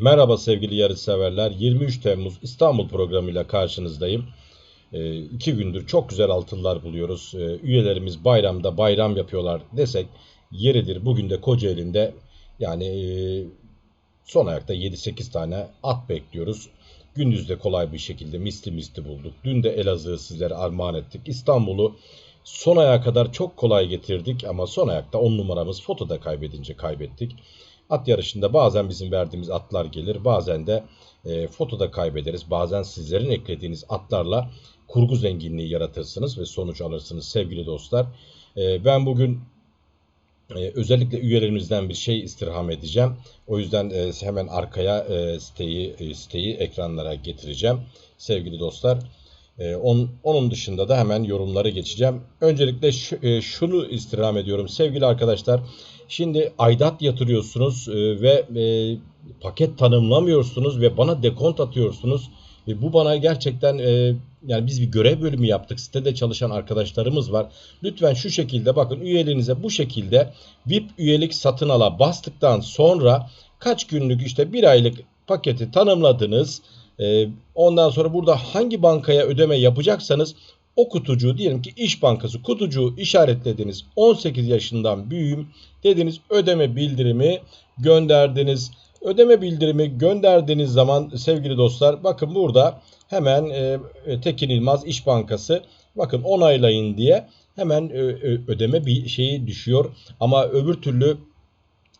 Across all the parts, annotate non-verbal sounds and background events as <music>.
Merhaba sevgili yarışseverler. 23 Temmuz İstanbul programıyla karşınızdayım. Ee, iki gündür çok güzel altınlar buluyoruz. Ee, üyelerimiz bayramda bayram yapıyorlar desek yeridir. Bugün de Kocaeli'nde yani e, son ayakta 7-8 tane at bekliyoruz. Gündüzde kolay bir şekilde misli misli bulduk. Dün de Elazığ'ı sizlere armağan ettik. İstanbul'u son ayağa kadar çok kolay getirdik ama son ayakta 10 numaramız fotoda kaybedince kaybettik. At yarışında bazen bizim verdiğimiz atlar gelir. Bazen de e, fotoda kaybederiz. Bazen sizlerin eklediğiniz atlarla kurgu zenginliği yaratırsınız ve sonuç alırsınız sevgili dostlar. E, ben bugün e, özellikle üyelerimizden bir şey istirham edeceğim. O yüzden e, hemen arkaya e, siteyi, e, siteyi ekranlara getireceğim sevgili dostlar. E, on, onun dışında da hemen yorumları geçeceğim. Öncelikle şu, e, şunu istirham ediyorum sevgili arkadaşlar. Şimdi aidat yatırıyorsunuz e, ve e, paket tanımlamıyorsunuz ve bana dekont atıyorsunuz. E, bu bana gerçekten e, yani biz bir görev bölümü yaptık. Sitede çalışan arkadaşlarımız var. Lütfen şu şekilde bakın üyeliğinize bu şekilde VIP üyelik satın ala bastıktan sonra kaç günlük işte bir aylık paketi tanımladınız. Ondan sonra burada hangi bankaya ödeme yapacaksanız o kutucuğu diyelim ki İş Bankası kutucuğu işaretlediniz. 18 yaşından büyüğüm dediniz ödeme bildirimi gönderdiniz. Ödeme bildirimi gönderdiğiniz zaman sevgili dostlar bakın burada hemen e, Tekin İlmaz İş Bankası bakın onaylayın diye hemen e, ödeme bir şeyi düşüyor. Ama öbür türlü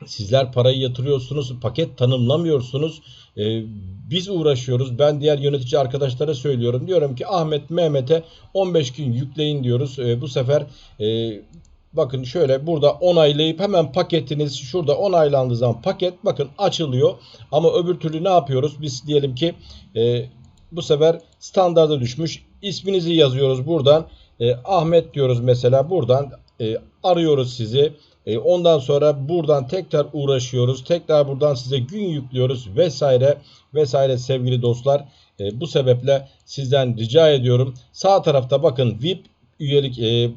Sizler parayı yatırıyorsunuz, paket tanımlamıyorsunuz. Ee, biz uğraşıyoruz. Ben diğer yönetici arkadaşlara söylüyorum. Diyorum ki Ahmet, Mehmet'e 15 gün yükleyin diyoruz. Ee, bu sefer e, bakın şöyle burada onaylayıp hemen paketiniz şurada onaylandığı zaman paket bakın açılıyor. Ama öbür türlü ne yapıyoruz? Biz diyelim ki e, bu sefer standarda düşmüş. İsminizi yazıyoruz buradan. E, Ahmet diyoruz mesela buradan e, arıyoruz sizi. E, ondan sonra buradan tekrar uğraşıyoruz. Tekrar buradan size gün yüklüyoruz vesaire vesaire sevgili dostlar. E, bu sebeple sizden rica ediyorum. Sağ tarafta bakın VIP üyelik e,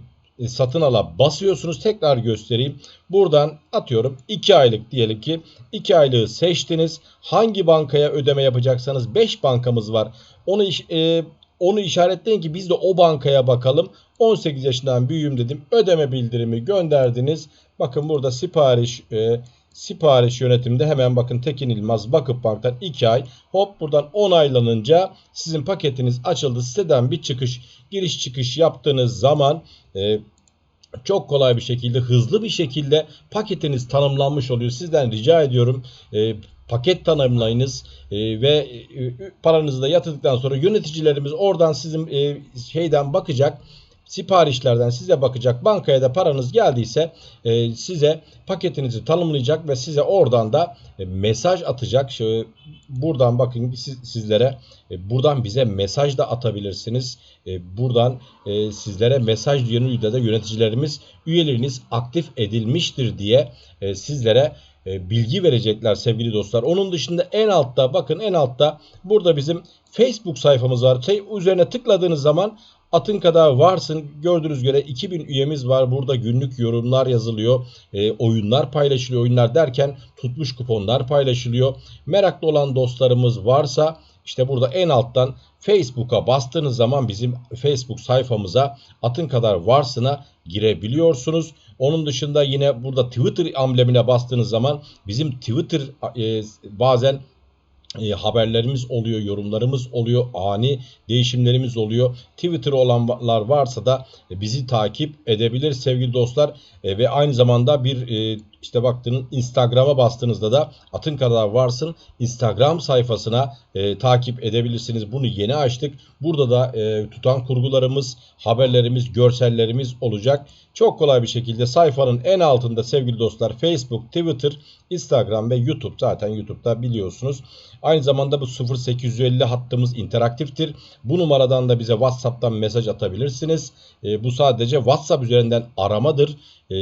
satın ala basıyorsunuz. Tekrar göstereyim. Buradan atıyorum 2 aylık diyelim ki 2 aylığı seçtiniz. Hangi bankaya ödeme yapacaksanız 5 bankamız var. Onu e, onu işaretleyin ki biz de o bankaya bakalım. 18 yaşından büyüğüm dedim. Ödeme bildirimi gönderdiniz. Bakın burada sipariş e, sipariş yönetiminde hemen bakın Tekin İlmaz Vakıf Bank'tan 2 ay hop buradan onaylanınca sizin paketiniz açıldı. Siteden bir çıkış giriş çıkış yaptığınız zaman e, çok kolay bir şekilde hızlı bir şekilde paketiniz tanımlanmış oluyor. Sizden rica ediyorum e, paket tanımlayınız e, ve e, paranızı da yatırdıktan sonra yöneticilerimiz oradan sizin e, şeyden bakacak siparişlerden size bakacak. Bankaya da paranız geldiyse e, size paketinizi tanımlayacak ve size oradan da e, mesaj atacak. Şöyle, buradan bakın siz, sizlere e, buradan bize mesaj da atabilirsiniz. E, buradan e, sizlere mesaj yönüyle de yöneticilerimiz üyeleriniz aktif edilmiştir diye e, sizlere e, bilgi verecekler sevgili dostlar. Onun dışında en altta bakın en altta burada bizim Facebook sayfamız var. Şey, üzerine tıkladığınız zaman Atın kadar varsın. Gördüğünüz göre 2000 üyemiz var. Burada günlük yorumlar yazılıyor. E, oyunlar paylaşılıyor. Oyunlar derken tutmuş kuponlar paylaşılıyor. Meraklı olan dostlarımız varsa işte burada en alttan Facebook'a bastığınız zaman bizim Facebook sayfamıza atın kadar varsına girebiliyorsunuz. Onun dışında yine burada Twitter amblemine bastığınız zaman bizim Twitter e, bazen e, haberlerimiz oluyor, yorumlarımız oluyor, ani değişimlerimiz oluyor. Twitter olanlar varsa da bizi takip edebilir sevgili dostlar. E, ve aynı zamanda bir e, işte baktığınız Instagram'a bastığınızda da Atın kadar varsın Instagram sayfasına e, takip edebilirsiniz. Bunu yeni açtık. Burada da e, tutan kurgularımız, haberlerimiz, görsellerimiz olacak. Çok kolay bir şekilde sayfanın en altında sevgili dostlar Facebook, Twitter, Instagram ve YouTube. Zaten YouTube'da biliyorsunuz. Aynı zamanda bu 0850 hattımız interaktiftir. Bu numaradan da bize WhatsApp'tan mesaj atabilirsiniz. E, bu sadece WhatsApp üzerinden aramadır. E,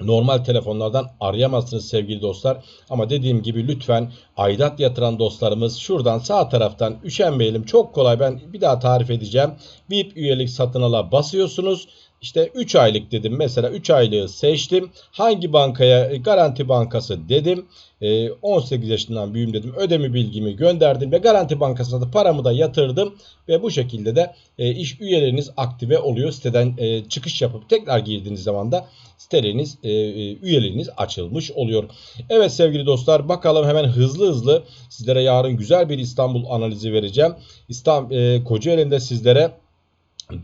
normal telefonlardan arayamazsınız sevgili dostlar. Ama dediğim gibi lütfen aidat yatıran dostlarımız şuradan sağ taraftan üşenmeyelim. Çok kolay ben bir daha tarif edeceğim. VIP üyelik satın ala basıyorsunuz. İşte 3 aylık dedim. Mesela 3 aylığı seçtim. Hangi bankaya? E, Garanti Bankası dedim. 18 yaşından büyüğüm dedim. Ödeme bilgimi gönderdim ve Garanti Bankası'na da paramı da yatırdım. Ve bu şekilde de iş üyeleriniz aktive oluyor. Siteden çıkış yapıp tekrar girdiğiniz zaman da siteleriniz, üyeleriniz açılmış oluyor. Evet sevgili dostlar bakalım hemen hızlı hızlı sizlere yarın güzel bir İstanbul analizi vereceğim. İstanbul, Kocaeli'nde sizlere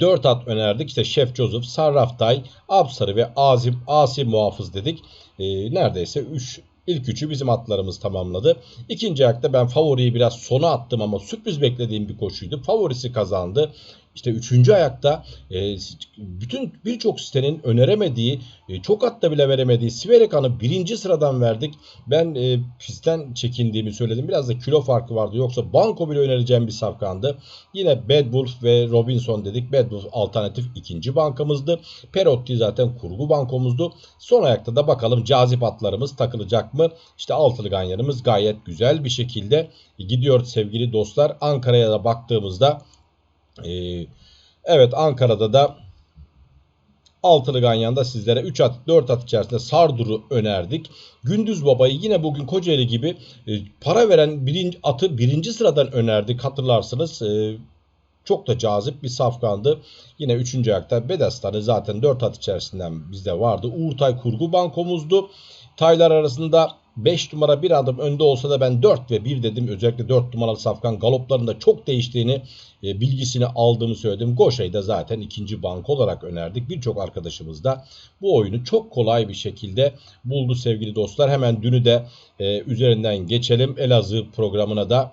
4 at önerdik. İşte Şef Joseph, Sarraftay, Absarı ve Azim, Asi Muhafız dedik. E, neredeyse 3 İlk üçü bizim atlarımız tamamladı. İkinci ayakta ben favoriyi biraz sona attım ama sürpriz beklediğim bir koşuydu. Favorisi kazandı. İşte üçüncü ayakta e, bütün birçok sitenin öneremediği, e, çok hatta bile veremediği Siverekan'ı birinci sıradan verdik. Ben e, pistten çekindiğimi söyledim. Biraz da kilo farkı vardı. Yoksa banko bile önereceğim bir safkandı. Yine Bad Wolf ve Robinson dedik. Bad Wolf alternatif ikinci bankamızdı. Perotti zaten kurgu bankomuzdu. Son ayakta da bakalım cazip atlarımız takılacak mı? İşte altılı ganyanımız gayet güzel bir şekilde gidiyor sevgili dostlar. Ankara'ya da baktığımızda ee, evet Ankara'da da Altılı Ganyan'da sizlere 3 at 4 at içerisinde Sardur'u önerdik. Gündüz Baba'yı yine bugün Kocaeli gibi e, para veren birinci, atı birinci sıradan önerdik hatırlarsınız. E, çok da cazip bir safkandı. Yine 3. ayakta Bedestan'ı zaten 4 at içerisinden bizde vardı. Uğurtay Kurgu Bankomuzdu. Taylar arasında 5 numara bir adım önde olsa da ben 4 ve 1 dedim. Özellikle 4 numaralı safkan galoplarında çok değiştiğini e, bilgisini aldığımı söyledim. Goşa'yı da zaten ikinci bank olarak önerdik. Birçok arkadaşımız da bu oyunu çok kolay bir şekilde buldu sevgili dostlar. Hemen dünü de e, üzerinden geçelim. Elazığ programına da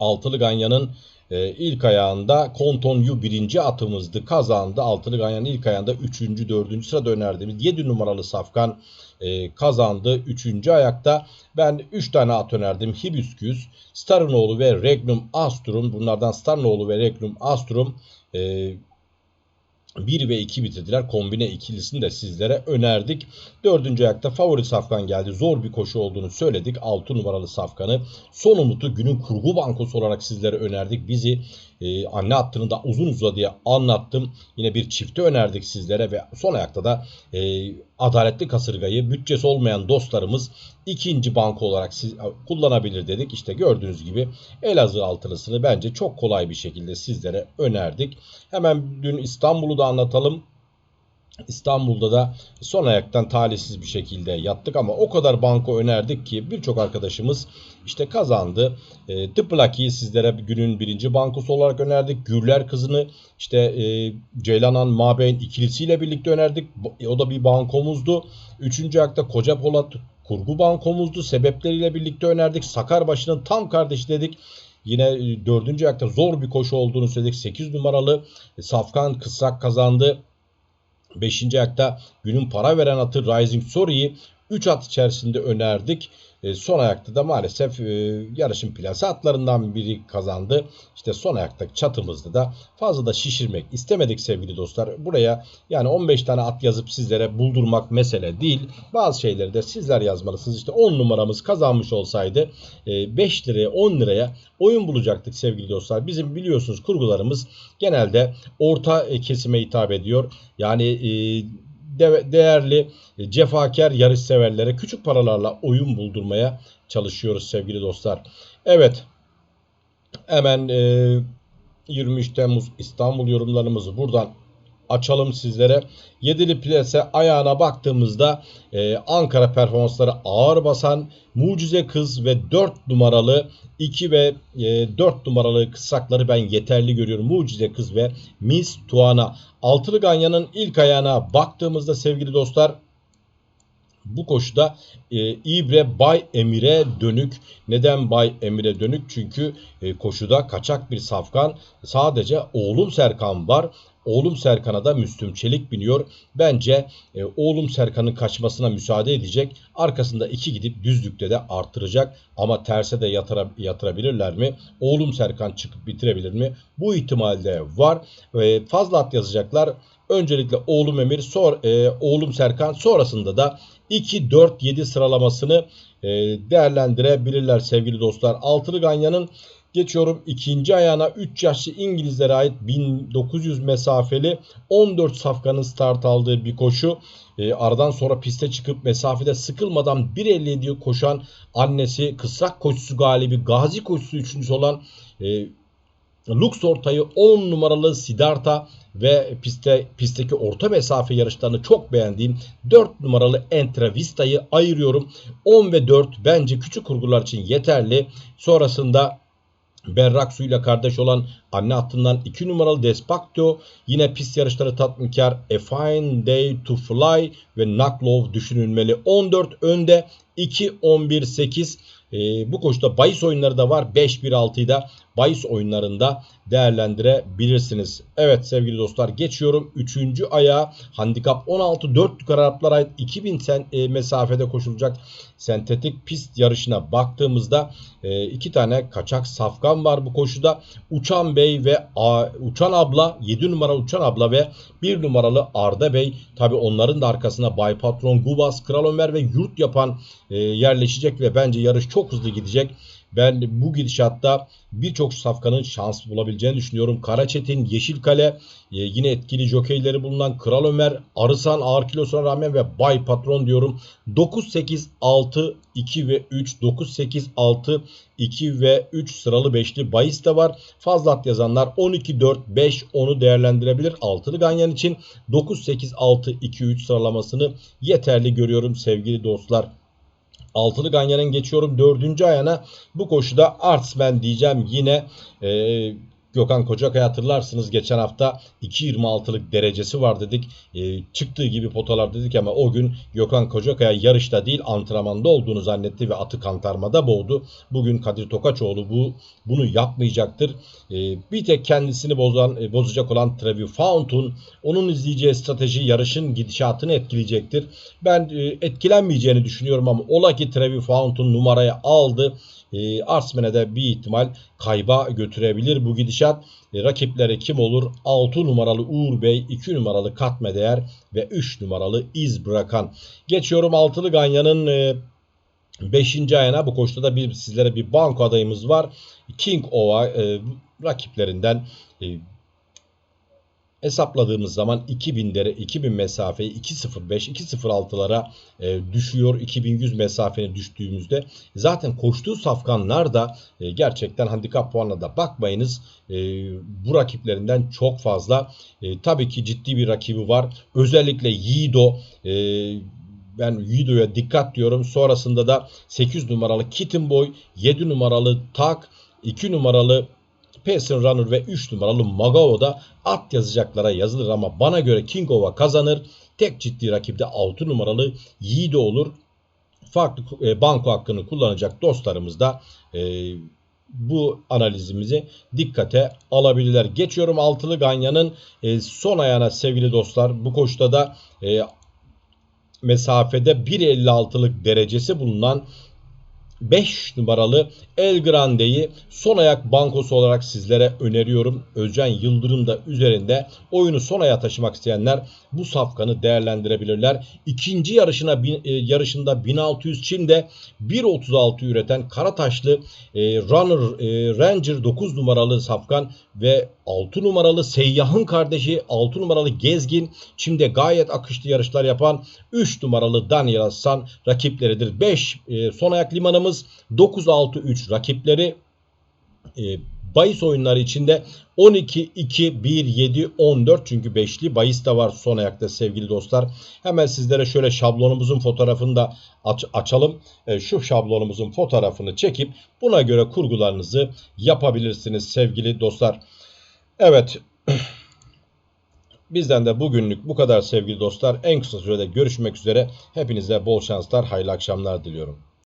Altılı Ganyan'ın e, ilk ayağında Kontonyu birinci atımızdı. Kazandı. Altılı Ganyan'ın ilk ayağında 3. 4. sırada önerdiğimiz 7 numaralı Safkan e, kazandı. 3. ayakta ben 3 tane at önerdim. Hibiscus, Starınoğlu ve Regnum Astrum. Bunlardan Starınoğlu ve Regnum Astrum e, 1 ve 2 bitirdiler. Kombine ikilisini de sizlere önerdik. Dördüncü ayakta favori safkan geldi. Zor bir koşu olduğunu söyledik. 6 numaralı safkanı. Son umutu günün kurgu bankosu olarak sizlere önerdik. Bizi e, anne hattını da uzun uzadıya anlattım. Yine bir çifte önerdik sizlere ve son ayakta da e, adaletli kasırgayı bütçesi olmayan dostlarımız ikinci banko olarak siz, kullanabilir dedik. İşte gördüğünüz gibi Elazığ altılısını bence çok kolay bir şekilde sizlere önerdik. Hemen dün İstanbul'u da anlatalım. İstanbul'da da son ayaktan talihsiz bir şekilde yattık ama o kadar banko önerdik ki birçok arkadaşımız işte kazandı. E, The sizlere günün birinci bankosu olarak önerdik. Gürler kızını işte e, Ceylanan Mabeyn ikilisiyle birlikte önerdik. O da bir bankomuzdu. Üçüncü ayakta Koca Polat kurgu bankomuzdu. Sebepleriyle birlikte önerdik. Sakarbaşı'nın tam kardeşi dedik. Yine e, dördüncü ayakta zor bir koşu olduğunu söyledik. 8 numaralı Safkan Kısrak kazandı. 5. ayakta günün para veren atı Rising Story'yi 3 at içerisinde önerdik. E, son ayakta da maalesef e, yarışın plase atlarından biri kazandı. İşte son ayaktaki çatımızda da fazla da şişirmek istemedik sevgili dostlar. Buraya yani 15 tane at yazıp sizlere buldurmak mesele değil. Bazı şeyleri de sizler yazmalısınız. İşte 10 numaramız kazanmış olsaydı e, 5 liraya 10 liraya oyun bulacaktık sevgili dostlar. Bizim biliyorsunuz kurgularımız genelde orta e, kesime hitap ediyor. Yani e, de değerli e, cefakar yarış severlere küçük paralarla oyun buldurmaya çalışıyoruz sevgili dostlar. Evet hemen e, 23 Temmuz İstanbul yorumlarımızı buradan açalım sizlere. Yedili plase ayağına baktığımızda e, Ankara performansları ağır basan Mucize Kız ve 4 numaralı 2 ve e, 4 numaralı kısakları ben yeterli görüyorum. Mucize Kız ve Miss Tuana. Altılı Ganyan'ın ilk ayağına baktığımızda sevgili dostlar bu koşuda e, İbre Bay Emir'e dönük. Neden Bay Emir'e dönük? Çünkü e, koşuda kaçak bir safkan sadece oğlum Serkan var. Oğlum Serkan'a da Müslüm Çelik biniyor. Bence e, oğlum Serkan'ın kaçmasına müsaade edecek. Arkasında iki gidip düzlükte de arttıracak. Ama terse de yatıra, yatırabilirler mi? Oğlum Serkan çıkıp bitirebilir mi? Bu ihtimalde var. E, fazla at yazacaklar. Öncelikle oğlum Emir, sonra, e, oğlum Serkan sonrasında da 2-4-7 sıralamasını e, değerlendirebilirler sevgili dostlar. Altılı Ganyan'ın Geçiyorum ikinci ayağına 3 yaşlı İngilizlere ait 1900 mesafeli 14 safkanın start aldığı bir koşu. E, aradan sonra piste çıkıp mesafede sıkılmadan 1.57 koşan annesi kısrak koşusu galibi gazi koşusu üçüncüsü olan e, Lux ortayı 10 numaralı Siddhartha ve pistte pistteki orta mesafe yarışlarını çok beğendiğim 4 numaralı Entravista'yı ayırıyorum. 10 ve 4 bence küçük kurgular için yeterli. Sonrasında Berrak Su ile kardeş olan anne hattından 2 numaralı Despacto yine pist yarışları tatminkar A Fine Day to Fly ve Knocklove düşünülmeli. 14 önde 2 11 8 e, bu koşuda bahis oyunları da var. 5-1-6'yı da bahis oyunlarında değerlendirebilirsiniz. Evet sevgili dostlar geçiyorum. 3. ayağa handikap 16 4 yukarı Araplara ait 2000 sen, e, mesafede koşulacak sentetik pist yarışına baktığımızda e, iki tane kaçak safkan var bu koşuda. Uçan Bey ve A, Uçan Abla 7 numara Uçan Abla ve 1 numaralı Arda Bey. Tabi onların da arkasına Bay Patron, Gubas, Kral Ömer ve Yurt yapan e, yerleşecek ve bence yarış çok hızlı gidecek. Ben bu gidişatta birçok safkanın şans bulabileceğini düşünüyorum. Karaçetin, Yeşilkale, e, yine etkili jokeyleri bulunan Kral Ömer, Arısan ağır kilosuna rağmen ve Bay Patron diyorum. 9, 8, 6, 2 ve 3, 9, 8, 6, 2 ve 3 sıralı 5'li bahis de var. Fazla at yazanlar 12, 4, 5, 10'u değerlendirebilir. Altılı ganyan için 9, 8, 6, 2, 3 sıralamasını yeterli görüyorum sevgili dostlar. Altılı Ganyan'ın geçiyorum dördüncü ayağına. Bu koşuda Artsman diyeceğim yine. E, Gökhan Kocakay hatırlarsınız geçen hafta 2.26'lık derecesi var dedik. E, çıktığı gibi potalar dedik ama o gün Gökhan Kocakaya yarışta değil antrenmanda olduğunu zannetti ve atı kantarmada boğdu. Bugün Kadir Tokaçoğlu bu bunu yapmayacaktır. E, bir tek kendisini bozan e, bozacak olan Trevi Fountain onun izleyeceği strateji yarışın gidişatını etkileyecektir. Ben e, etkilenmeyeceğini düşünüyorum ama ola ki Trevi Fountain numaraya aldı e, Arsmen'e de bir ihtimal kayba götürebilir bu gidişat. E, rakipleri kim olur? 6 numaralı Uğur Bey, 2 numaralı Katme Değer ve 3 numaralı İz Bırakan. Geçiyorum altılı Ganyan'ın e, 5. ayına bu koşuda da bir sizlere bir banko adayımız var. King Ova e, rakiplerinden e, hesapladığımız zaman 2000'lere 2000 mesafeyi 2.05 2.06'lara e, düşüyor. 2100 mesafene düştüğümüzde zaten koştuğu safkanlar da e, gerçekten handikap puanına da bakmayınız. E, bu rakiplerinden çok fazla. E, tabii ki ciddi bir rakibi var. Özellikle Yiğido e, ben Yiğido'ya dikkat diyorum. Sonrasında da 8 numaralı Kitten Boy, 7 numaralı Tak, 2 numaralı Payson Runner ve 3 numaralı Magao'da at yazacaklara yazılır ama bana göre Kingova kazanır. Tek ciddi rakipte 6 numaralı Yiğido olur. Farklı e, banko hakkını kullanacak dostlarımız da e, bu analizimizi dikkate alabilirler. Geçiyorum altılı Ganya'nın e, son ayağına sevgili dostlar. Bu koşuda da e, mesafede 1.56'lık derecesi bulunan 5 numaralı El Grande'yi son ayak bankosu olarak sizlere öneriyorum. Özcan Yıldırım da üzerinde oyunu son aya taşımak isteyenler bu safkanı değerlendirebilirler. İkinci yarışına e, yarışında 1600 Çim'de 1.36 üreten Karataşlı e, Runner e, Ranger 9 numaralı safkan ve 6 numaralı Seyyah'ın kardeşi 6 numaralı Gezgin Çim'de gayet akışlı yarışlar yapan 3 numaralı Daniel Hassan rakipleridir. 5 e, son ayak limanımız 9-6-3 rakipleri e, bahis oyunları içinde 12, 2, 1, 7, 14 çünkü 5'li bahis de var son ayakta sevgili dostlar. Hemen sizlere şöyle şablonumuzun fotoğrafını da aç açalım. E, şu şablonumuzun fotoğrafını çekip buna göre kurgularınızı yapabilirsiniz sevgili dostlar. Evet. <clears throat> Bizden de bugünlük bu kadar sevgili dostlar. En kısa sürede görüşmek üzere. Hepinize bol şanslar, hayırlı akşamlar diliyorum.